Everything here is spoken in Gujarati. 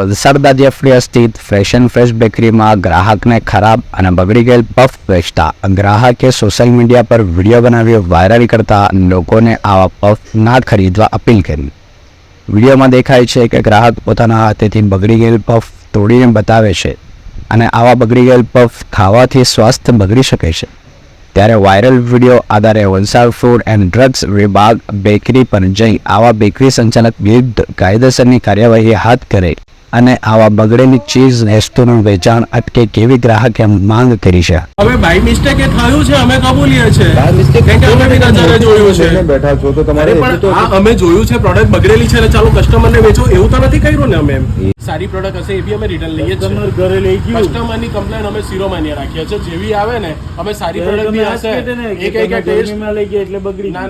વલસાડ દાદિયા સ્થિત ફ્રેશ એન્ડ ફ્રેશ બેકરીમાં ગ્રાહકને ખરાબ અને બગડી ગયેલ પફ વેચતા ગ્રાહકે સોશિયલ મીડિયા પર વીડિયો બનાવી વાયરલ કરતા લોકોને આવા પફ ના ખરીદવા અપીલ કરી. વિડીયોમાં દેખાય છે કે ગ્રાહક પોતાના હાથેથી બગડી ગયેલ પફ તોડીને બતાવે છે અને આવા બગડી ગયેલ પફ ખાવાથી સ્વાસ્થ્ય બગડી શકે છે. ત્યારે વાયરલ વીડિયો આધારે વલસાડ ફૂડ એન્ડ ડ્રગ્સ વિભાગ બેકરી પર જઈ આવા બેકરી સંચાલક વિરુદ્ધ કાયદેસરની કાર્યવાહી હાથ કરે અને આવા બગડેલી ચીઝ વસ્તુનું વેચાણ અટકે કેવી ગ્રાહકે માંગ કરી છે? હવે બાય મિસ્ટેક એ થયું છે અમે કબૂલીએ છે બાય મિસ્ટેક કે અમે બી નજરે જોયું છે. બેઠા છો તો તમારે પણ આ અમે જોયું છે પ્રોડક્ટ બગડેલી છે અને ચાલો કસ્ટમરને વેચો. એવું તો નથી કર્યું ને અમે એમ. સારી પ્રોડક્ટ હશે એ બી અમે રિટર્ન લઈએ છીએ. કસ્ટમર ઘરે લઈ ગયું. કસ્ટમરની કમ્પ્લેન અમે સીરો માન્ય રાખીએ છીએ. જેવી આવે ને અમે સારી પ્રોડક્ટ બી હશે. એક એક ટેસ્ટ લઈ ગયા એટલે બગડી ના